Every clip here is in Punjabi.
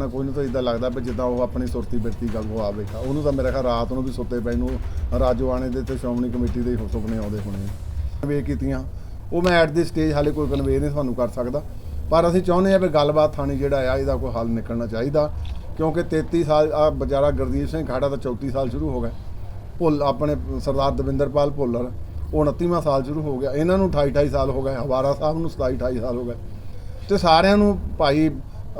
ਨਾ ਕੋਈ ਨੂੰ ਤਾਂ ਇਦਾਂ ਲੱਗਦਾ ਵੀ ਜਿੱਦਾਂ ਉਹ ਆਪਣੀ ਸੁਰਤੀ ਬਿਰਤੀ ਗੱਲ ਉਹ ਆ ਬੈਠਾ ਉਹਨੂੰ ਤਾਂ ਮੇਰਾ ਖਿਆਲ ਰਾਤ ਨੂੰ ਵੀ ਸੁੱਤੇ ਪਏ ਨੂੰ ਰਾਜੋਆਣੇ ਦੇ ਤੇ ਸ਼੍ਰੋਮਣੀ ਕਮੇਟੀ ਦੇ ਹੀ ਸੁਪਨੇ ਆਉਂਦੇ ਹੋਣੇ ਆ। ਵੇ ਕੀਤੀਆਂ। ਉਹ ਮੈਂ ਐਟ ਦੀ ਸਟੇਜ ਹਾਲੇ ਕੋਈ ਕਨਵੇ ਨਹੀਂ ਤੁਹਾਨੂੰ ਕਰ ਸਕਦਾ। ਪਰ ਅਸੀਂ ਚਾਹੁੰਦੇ ਆ ਵੀ ਗੱਲਬਾਤ ਥਾਣੀ ਜਿਹੜਾ ਆ, ਇਹਦਾ ਕੋਈ ਹੱਲ ਨਿਕਲਣਾ ਚਾਹੀਦਾ। ਕਿਉਂਕਿ 33 ਸਾਲ, ਆ ਬਜ਼ਾਰਾ ਗੁਰਦੀਪ ਸਿੰਘ ਖਾੜਾ ਤਾਂ 34 ਸਾਲ ਸ਼ੁਰੂ ਹੋ ਗਿਆ। ਭੁੱਲ, ਆਪਣੇ ਸਰਦਾਰ ਦਵਿੰਦਰਪਾਲ ਭੁੱਲਰ, ਉਹ 29ਵਾਂ ਸਾਲ ਸ਼ੁਰੂ ਹੋ ਗਿਆ। ਇਹਨਾਂ ਨੂੰ 28 28 ਸਾਲ ਹੋ ਗਏ, ਹਵਾਰਾ ਸਾਹਿਬ ਨੂੰ 27 28 ਸਾਲ ਹੋ ਗਏ। ਤੇ ਸਾਰਿਆਂ ਨੂੰ ਭਾਈ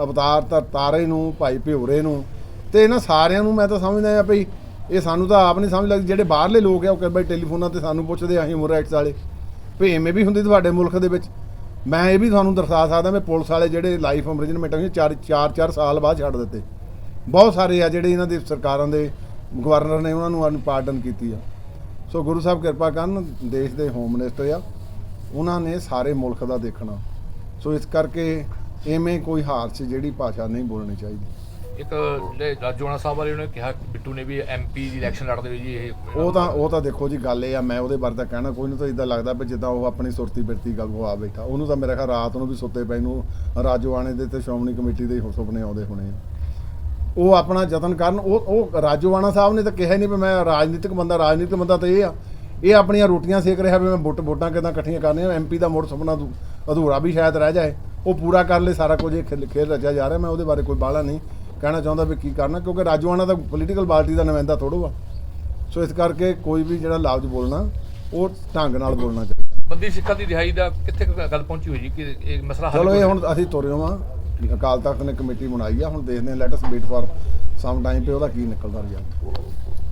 ਅਵਤਾਰ ਤਾ- ਤਾਰੇ ਨੂੰ, ਭਾਈ ਭਿਉਰੇ ਨੂੰ ਤੇ ਇਹਨਾਂ ਸਾਰਿਆਂ ਨੂੰ ਮੈਂ ਤਾਂ ਸਮਝਦਾ ਆ ਭਈ ਇਹ ਸਾਨੂੰ ਤਾਂ ਆਪ ਨਹੀਂ ਸਮਝ ਲੱਗਦੀ, ਜਿਹੜੇ ਬਾਹਰਲੇ ਲੋਕ ਆ, ਉਹ ਕਹਿੰਦੇ ਟੈਲੀਫੋਨਾਂ ਤੇ ਸਾਨੂੰ ਪੁੱਛਦੇ ਆ ਹਿਊਮਨ ਰਾਈਟਸ ਵਾਲੇ। ਭਈ ਐਵੇਂ ਵੀ ਹੁੰਦੀ ਤੁਹਾਡੇ ਮੁਲਕ ਦੇ ਵਿੱਚ? ਮੈਂ ਇਹ ਵੀ ਤੁਹਾਨੂੰ ਦਰਸਾ ਸਕਦਾ, ਮੈਂ ਪੁਲਿਸ ਵਾਲੇ ਜਿਹੜੇ ਲਾਈਫ ਇੰਪ੍ਰਿਜ਼ਨਮੈਂਟ ਹੋਈ, ਚਾਰ ਚਾਰ ਚਾਰ ਸਾਲ ਬਾਅਦ ਛੱਡ ਦਿੱਤੇ। ਬਹੁਤ ਸਾਰੇ ਆ ਜਿਹੜੇ ਇਹਨਾਂ ਦੇ ਸਰਕਾਰਾਂ ਦੇ ਗਵਰਨਰ ਨੇ, ਉਹਨਾਂ ਨੂੰ ਪਾਰਡਨ ਕੀਤੀ ਆ। ਸੋ ਗੁਰੂ ਸਾਹਿਬ ਕਿਰਪਾ ਕਰਨ, ਦੇਸ਼ ਦੇ ਹੋਮ ਮਿਨਿਸਟਰ ਆ। ਉਹਨਾਂ ਨੇ ਸਾਰੇ ਮੁਲਕ ਦਾ ਦੇਖਣਾ। ਸੋ ਇਸ ਕਰਕੇ ਐਵੇਂ ਕੋਈ ਹਾਰ 'ਚ ਜਿਹੜੀ ਭਾਸ਼ਾ ਨਹੀਂ ਬੋਲਣੀ ਚਾਹੀਦੀ। ਇੱਕ ਜਿਹੜੇ ਰਾਜੋਣਾ ਸਾਹਿਬ ਵਾਲੇ ਉਹਨੇ ਕਿਹਾ ਕਿ ਬਿੱਟੂ ਨੇ ਵੀ ਐਮਪੀ ਦੀ ਇਲੈਕਸ਼ਨ ਲੜਦੇ ਹੋਏ ਜੀ ਇਹ ਉਹ ਤਾਂ ਉਹ ਤਾਂ ਦੇਖੋ ਜੀ ਗੱਲ ਇਹ ਆ ਮੈਂ ਉਹਦੇ ਬਾਰੇ ਤਾਂ ਕਹਿਣਾ ਕੋਈ ਨੂੰ ਤਾਂ ਇਦਾਂ ਲੱਗਦਾ ਵੀ ਜਿੱਦਾਂ ਉਹ ਆਪਣੀ ਸੁਰਤੀ ਬਿਰਤੀ ਗੱਲ ਆ ਬੈਠਾ। ਉਹਨੂੰ ਤਾਂ ਮੇਰੇ ਖਿਆਲ ਰਾਤ ਨੂੰ ਵੀ ਸੁੱਤੇ ਪਏ ਨੂੰ ਰਾਜੋਆਣੇ ਦੇ ਤੇ ਸ਼੍ਰੋਮਣੀ ਕਮੇਟੀ ਦੇ ਹੀ ਸੁਪਨੇ ਆਉਂਦੇ ਹੋਣੇ ਆ। ਉਹ ਆਪਣਾ ਯਤਨ ਕਰਨ ਉਹ ਉਹ ਰਾਜੋਆਣਾ ਸਾਹਿਬ ਨੇ ਤਾਂ ਕਿਹਾ ਹੀ ਨਹੀਂ ਵੀ ਮੈਂ ਰਾਜਨੀਤਿਕ ਬੰਦਾ ਰਾਜਨੀਤਿਕ ਬੰਦਾ ਤਾਂ ਇਹ ਆ। ਇਹ ਆਪਣੀਆਂ ਰੋਟੀਆਂ ਸੇਕ ਰਿਹਾ ਵੀ ਮੈਂ ਵੋਟ ਵੋਟਾਂ ਕਿਦਾਂ ਇਕੱਠੀਆਂ ਕਰਨੀਆਂ ਐਮਪੀ ਦਾ ਮੁੜ ਸੁਪਨਾ ਅਧੂ- ਅਧੂਰਾ ਵੀ ਸ਼ਾਇਦ ਰਹਿ ਜਾਏ। ਉਹ ਪੂਰਾ ਕਰ ਲੈ ਸਾਰਾ ਕੁਝ ਇਹ ਖੇਲ ਖੇਲ ਰਚਿਆ ਜਾ ਰਿਹਾ ਮੈਂ ਉਹਦੇ ਬਾਰੇ ਕੋਈ ਬਾਹਲਾ ਨਹੀਂ ਕਹਿਣਾ ਚਾਹੁੰਦਾ ਵੀ ਕੀ ਕਰਨਾ ਕਿਉਂਕਿ ਰਾਜੋਆਣਾ ਤਾਂ ਪੋਲੀਟੀਕਲ ਪਾਰਟੀ ਦਾ ਨੁਮਾਇੰਦਾ ਥੋੜੋ ਆ ਸੋ ਇਸ ਕਰਕੇ ਕੋਈ ਵੀ ਜਿਹੜਾ ਲਫ਼ਜ਼ ਬੋਲਣਾ ਉਹ ਢੰਗ ਨਾਲ ਬੋਲਣਾ ਚਾਹੀਦਾ। ਬੰਦੀ ਸਿੱਖਾਂ ਦੀ ਰਿਹਾਈ ਦਾ ਕਿੱਥੇ ਗੱਲ ਪਹੁੰਚੀ ਹੋਈ ਜੀ? ਕਿ ਇਹ ਮਸਲਾ ਹੱਲ ਚਲੋ ਇਹ ਹੁਣ ਅਸੀਂ ਤੁਰੇ ਹਾਂ। ਅਕਾਲ ਤਖਤ ਨੇ ਕਮੇਟੀ ਬਣਾਈ ਆ ਹੁਣ ਦੇਖਦੇ ਹਾਂ let us wait for some time ਤੇ ਉਹਦਾ ਕੀ ਨਿਕਲਦਾ ਰਿਜ਼ਲਟ